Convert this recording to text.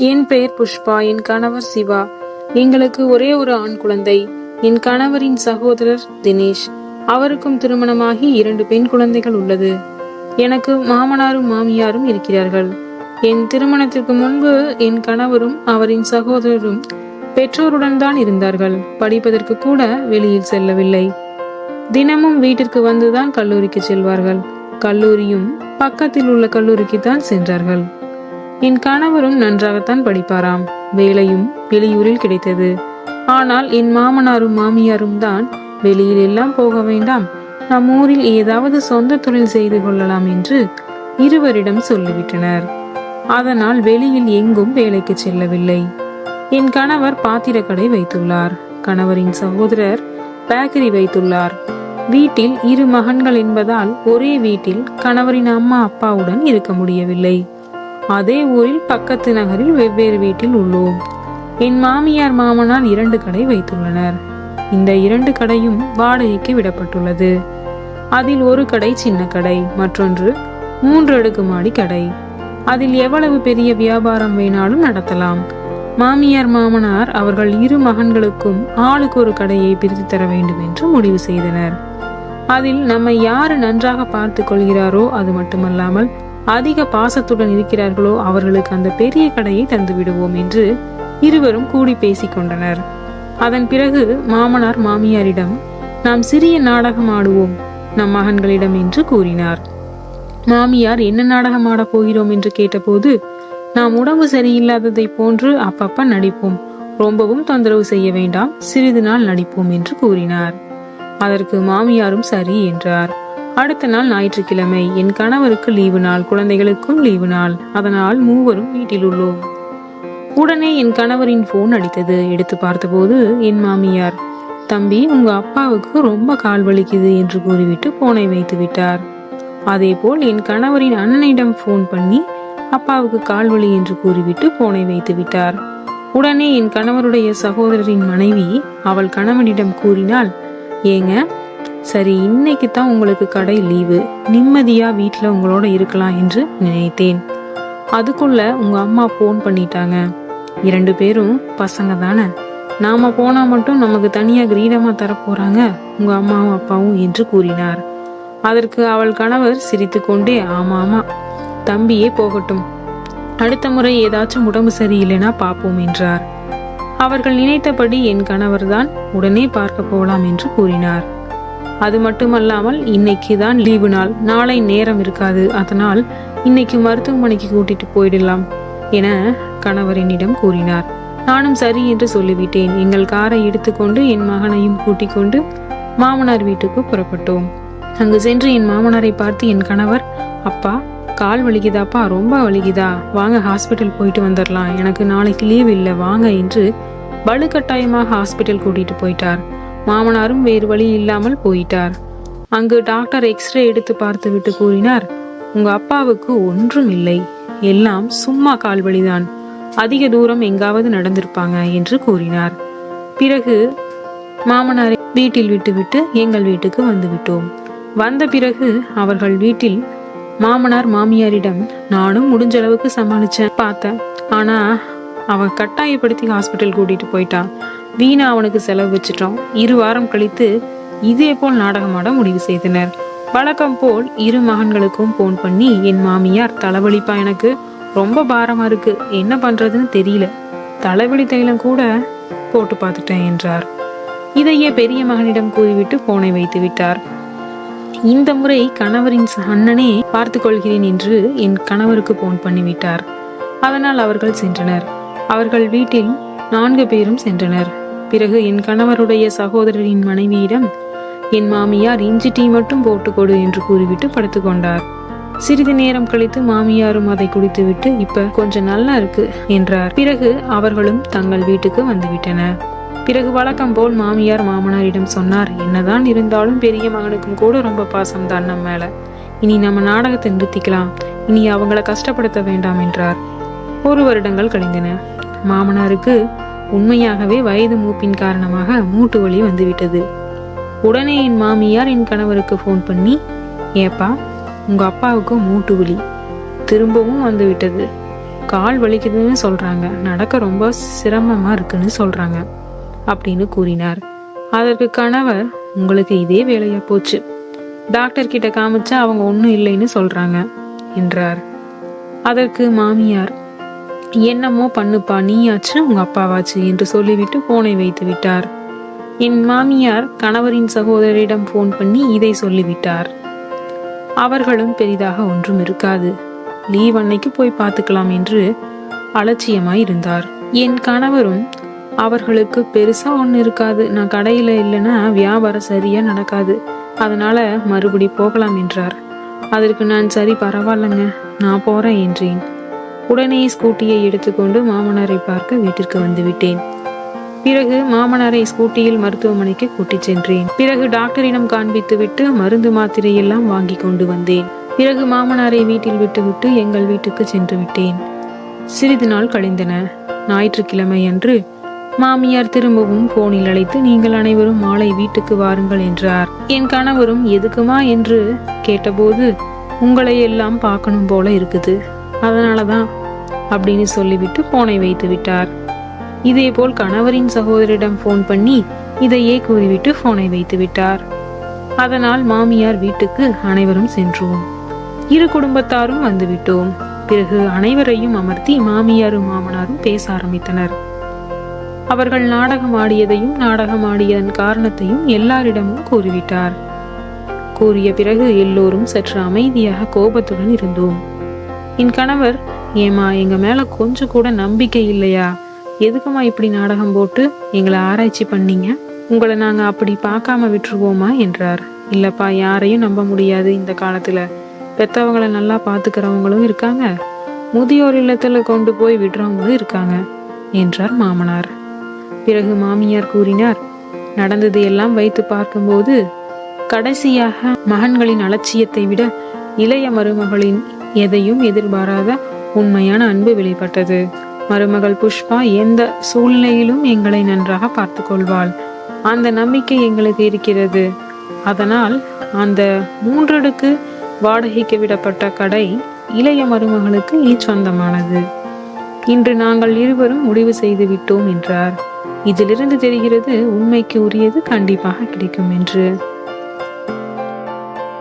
என் பெயர் புஷ்பா என் கணவர் சிவா. எங்களுக்கு ஒரே ஒரு ஆண் குழந்தை என் கணவரின் சகோதரர் தினேஷ். அவருக்கும் திருமணமாகி இரண்டு பெண் குழந்தைகள் உள்ளது. எனக்கு மாமனாரும் மாமியாரும் இருக்கிறார்கள். என் திருமணத்திற்கு முன்பு என் கணவரும் அவரின் சகோதரரும் பெற்றோருடன் தான் இருந்தார்கள். படிப்பதற்கு கூட வெளியில் செல்லவில்லை. தினமும் வீட்டிற்கு வந்துதான் கல்லூரிக்கு செல்வார்கள். கல்லூரியும் பக்கத்தில் உள்ள கல்லூரிக்கு தான் சென்றார்கள். என் கணவரும் நன்றாகத்தான் படிப்பாராம். வேலையும் வெளியூரில் கிடைத்தது. ஆனால் என் மாமனாரும் மாமியாரும் தான் வெளியில் எல்லாம் போக வேண்டாம். நம் ஊரில் ஏதாவது சொந்த தொழில் செய்து கொள்ளலாம் என்று இருவரிடம் சொல்லிவிட்டனர். அதனால் வெளியில் எங்கும் வேலைக்கு செல்லவில்லை. என் கணவர் பாத்திரக்கடை வைத்துள்ளார். கணவரின் சகோதரர் பேக்கரி வைத்துள்ளார். வீட்டில் இரு மகன்கள் என்பதால் ஒரே வீட்டில் கணவரின் அம்மா அப்பாவுடன் இருக்க முடியவில்லை. அதே ஊரில் பக்கத்து நகரில் வெவ்வேறு வீட்டில் உள்ளோம். என் மாமியார் மாமனார் இரண்டு கடை வைத்துள்ளனர். இந்த இரண்டு கடையும் வாடகைக்கு விடப்பட்டுள்ளது. அதில் ஒரு கடை சின்ன கடை மற்றொன்று மூன்று அடுக்குமாடி கடை. அதில் எவ்வளவு பெரிய வியாபாரம் வேணாலும் நடத்தலாம். மாமியார் மாமனார் அவர்கள் இரு மகன்களுக்கும் ஆளுக்கு ஒரு கடையை பிரித்து தர வேண்டும் என்று முடிவு செய்தனர். அதில் நம்மை யாரு நன்றாக பார்த்து கொள்கிறாரோ அது மட்டுமல்லாமல் அதிக பாசத்துடன் இருக்கிறார்களோ அவர்களுக்கு அந்த பெரிய கடையை தந்து விடுவோம் என்று இருவரும் கூடி பேசிக் கொண்டனர் அதன் பிறகு மாமனார் மாமியாரிடம் நாம் சிறிய நாடகம் ஆடுவோம் நம் மகன்களிடம் என்று கூறினார். மாமியார் என்ன நாடகம் ஆடப் போகிறோம்? என்று கேட்டபோது நாம் உடம்பு சரியில்லாததை போன்று அப்பப்ப நடிப்போம் ரொம்பவும் தொந்தரவு செய்ய வேண்டாம் சிறிது நாள் நடிப்போம் என்று கூறினார். அதற்கு மாமியாரும் சரி என்றார். அடுத்த நாள் ஞாயிற்றுக்கிழமை என் கணவருக்கு லீவு நாள் குழந்தைகளுக்கும் லீவு நாள். அதனால் மூவரும் வீட்டில் உள்ளோம். உடனே என் கணவரின் போன் அடித்தது. எடுத்து பார்த்தபோது என் மாமியார் தம்பி உங்க அப்பாவுக்கு ரொம்ப கால் வலிக்குது என்று கூறிவிட்டு போனை வைத்து விட்டார். அதேபோல் என் கணவரின் அண்ணனிடம் போன் பண்ணி அப்பாவுக்கு கால் வலி என்று கூறிவிட்டு போனை வைத்து விட்டார். உடனே என் கணவருடைய சகோதரரின் மனைவி அவள் கணவனிடம் கூறினாள் ஏங்க சரி இன்னைக்கு தான் உங்களுக்கு கடை லீவு. நிம்மதியாக வீட்டில் உங்களோட இருக்கலாம் என்று நினைத்தேன். அதுக்குள்ள உங்கள் அம்மா ஃபோன் பண்ணிட்டாங்க. இரண்டு பேரும் பசங்க தானே? நாம் போனால் மட்டும் நமக்கு தனியாக கிரீடமாக தரப்போகிறாங்க உங்கள் அம்மாவும் அப்பாவும் என்று கூறினார். அதற்கு அவள் கணவர் சிரித்துக்கொண்டே ஆமா ஆமா தம்பியே போகட்டும். அடுத்த முறை ஏதாச்சும் உடம்பு சரியில்லைனா பார்ப்போம் என்றார். அவர்கள் நினைத்தபடி என் கணவர்தான் உடனே பார்க்க போகலாம் என்று கூறினார். அது மட்டுமல்லாமல் இன்னைக்கு தான் லீவு நாள். நாளை நேரம் இருக்காது. அதனால் இன்னைக்கு மருத்துவமனைக்கு கூட்டிட்டு போயிடலாம் என கணவர் என்னிடம் கூறினார். நானும் சரி என்று சொல்லிவிட்டேன். எங்கள் காரை எடுத்துக்கொண்டு என் மகனையும் கூட்டிக் கொண்டு மாமனார் வீட்டுக்கு புறப்பட்டோம். அங்கு சென்று என் மாமனாரை பார்த்து என் கணவர் அப்பா கால் வலிக்குதாப்பா? ரொம்ப வலிக்குதா? வாங்க ஹாஸ்பிட்டல் போயிட்டு வந்துடலாம் எனக்கு நாளைக்கு லீவ் இல்லை. வாங்க என்று வலுக்கட்டாயமாக ஹாஸ்பிட்டல் கூட்டிட்டு போயிட்டார். மாமனாரும் வேறு வழி இல்லாமல் போயிட்டார். அங்கு டாக்டர் எக்ஸ்ரே எடுத்து பார்த்துவிட்டு கூறினார் உங்க அப்பாவுக்கு ஒன்றும் இல்லை. எல்லாம் சும்மா கால்வழிதான். அதிக தூரம் எங்காவது நடந்திருப்பாங்க என்று கூறினார். பிறகு மாமனாரை வீட்டில் விட்டுவிட்டு எங்கள் வீட்டுக்கு வந்துவிட்டோம். வந்த பிறகு அவர்கள் வீட்டில் மாமனார் மாமியாரிடம் நானும் முடிஞ்ச அளவுக்கு சமாளிச்சேன் பார்த்தேன் ஆனா அவன் கட்டாயப்படுத்தி ஹாஸ்பிட்டல் கூட்டிட்டு போயிட்டான். வீணா அவனுக்கு செலவு வச்சிட்டோம். இரு வாரம் கழித்து இதே போல் நாடகமாட முடிவு செய்தனர். வழக்கம் போல் இரு மகன்களுக்கும் போன் பண்ணி என் மாமியார் தலைவலிப்பா எனக்கு. ரொம்ப பாரமா இருக்கு. என்ன பண்றதுன்னு தெரியல. தலைவலி தைலம் கூட போட்டு பார்த்துட்டேன் என்றார். இதையே பெரிய மகனிடம் கூறிவிட்டு போனை வைத்து விட்டார். இந்த முறை கணவரின் அண்ணனே பார்த்து கொள்கிறேன் என்று என் கணவருக்கு போன் பண்ணிவிட்டார் அதனால் அவர்கள் சென்றனர். அவர்கள் வீட்டில் நான்கு பேரும் சென்றனர். பிறகு என் கணவருடைய சகோதரரின் மனைவியிடம் என் மாமியார் இஞ்சி டீ மட்டும் போட்டு கொடு என்று கூறிவிட்டு படுத்துக்கொண்டார் சிறிது நேரம் கழித்து மாமியாரும் அதை குடித்துவிட்டு இப்ப கொஞ்சம் நல்லா இருக்கு என்றார். பிறகு அவர்களும் தங்கள் வீட்டுக்கு வந்துவிட்டனர். பிறகு வழக்கம் போல் மாமியார் மாமனாரிடம் சொன்னார் என்னதான் இருந்தாலும் பெரிய மகனுக்கும் கூட ரொம்ப பாசம்தான் நம்ம மேல. இனி நம்ம நாடகத்தை நிறுத்திக்கலாம். இனி அவங்கள கஷ்டப்படுத்த வேண்டாம் என்றார். ஒரு வருடங்கள் கழிந்தன. மாமனாருக்கு உண்மையாகவே வயது மூப்பின் காரணமாக மூட்டு வலி வந்துவிட்டது. உடனே என் மாமியார் என் கணவருக்கு ஃபோன் பண்ணி ஏப்பா உங்கள் அப்பாவுக்கு மூட்டு வலி. திரும்பவும் வந்துவிட்டது. கால் வலிக்குதுன்னு சொல்கிறாங்க நடக்க ரொம்ப சிரமமாக இருக்குன்னு சொல்கிறாங்க அப்படின்னு கூறினார். அதற்கு கணவர் உங்களுக்கு இதே வேலையாக போச்சு. டாக்டர் கிட்ட காமிச்சா அவங்க ஒன்றும் இல்லைன்னு சொல்கிறாங்க என்றார். அதற்கு மாமியார் என்னமோ பண்ணுப்பா நீயாச்சு உங்க அப்பாவாச்சு என்று சொல்லிவிட்டு போனை வைத்து விட்டார். என் மாமியார் கணவரின் சகோதரரிடம் ஃபோன் பண்ணி இதை சொல்லிவிட்டார். அவர்களும் பெரிதாக ஒன்றும் இருக்காது. லீவ் அன்னைக்கு போய் பார்த்துக்கலாம் என்று அலட்சியமாய் இருந்தார். என் கணவரும் அவர்களுக்கு பெருசா ஒன்று இருக்காது. நான் கடையில இல்லைன்னா வியாபாரம் சரியா நடக்காது. அதனால மறுபடி போகலாம் என்றார். அதற்கு நான் சரி பரவாயில்லைங்க நான் போறேன் என்றேன். உடனே ஸ்கூட்டியை எடுத்துக்கொண்டு மாமனாரை பார்க்க வீட்டிற்கு வந்துவிட்டேன். பிறகு மாமனாரை ஸ்கூட்டியில் மருத்துவமனைக்கு கூட்டிச் சென்றேன். பிறகு டாக்டரிடம் காண்பித்துவிட்டு மருந்து மாத்திரையெல்லாம் வாங்கி கொண்டு வந்தேன். பிறகு மாமனாரை வீட்டில் விட்டுவிட்டு எங்கள் வீட்டுக்கு சென்று விட்டேன். சிறிது நாள் கழிந்தன. ஞாயிற்றுக்கிழமை அன்று மாமியார் திரும்பவும் போனில் அழைத்து நீங்கள் அனைவரும் மாலை வீட்டுக்கு வாருங்கள் என்றார். என் கணவரும் எதுக்குமா? என்று கேட்டபோது உங்களை எல்லாம் பார்க்கணும் போல இருக்குது. அதனாலதான் அப்படின்னு சொல்லிவிட்டு போனை வைத்து விட்டார். இதேபோல் கணவரின் சகோதரிடம் ஃபோன் பண்ணி இதையே கூறிவிட்டு போனை வைத்து விட்டார். அதனால் மாமியார் வீட்டுக்கு அனைவரும் சென்றோம் இரு குடும்பத்தாரும் வந்துவிட்டோம். பிறகு அனைவரையும் அமர்த்தி மாமியாரும் மாமனாரும் பேச ஆரம்பித்தனர். அவர்கள் நாடகம் ஆடியதையும் நாடகம் ஆடியதன் காரணத்தையும் எல்லாரிடமும் கூறிவிட்டார். கூறிய பிறகு எல்லோரும் சற்று அமைதியாக கோபத்துடன் இருந்தோம். என் கணவர் ஏமா எங்க மேல கொஞ்சம் கூட நம்பிக்கை இல்லையா? எதுக்குமா இப்படி நாடகம் போட்டு எங்களை ஆராய்ச்சி பண்ணீங்க? உங்களை நாங்க அப்படி பார்க்காம விட்டுருவோமா? என்றார். இல்லப்பா யாரையும் நம்ப முடியாது இந்த காலத்துல. பெத்தவங்களை நல்லா பாத்துக்கிறவங்களும் இருக்காங்க. முதியோர் இல்லத்துல கொண்டு போய் விடுறவங்களும் இருக்காங்க என்றார் மாமனார். பிறகு மாமியார் கூறினார் நடந்தது எல்லாம் வைத்து பார்க்கும்போது கடைசியாக மகன்களின் அலட்சியத்தை விட இளைய மருமகளின் எதையும் எதிர்பாராத உண்மையான அன்பு வெளிப்பட்டது. மருமகள் புஷ்பா எந்த சூழ்நிலையிலும் எங்களை நன்றாக பார்த்து கொள்வாள் அந்த நம்பிக்கை எங்களுக்கு இருக்கிறது. அதனால் அந்த மூன்றடுக்கு வாடகைக்கு விடப்பட்ட கடை இளைய மருமகளுக்கு இனி சொந்தமானது. இன்று நாங்கள் இருவரும் முடிவு செய்து விட்டோம் என்றார். இதிலிருந்து தெரிகிறது உண்மைக்கு உரியது கண்டிப்பாக கிடைக்கும் என்று.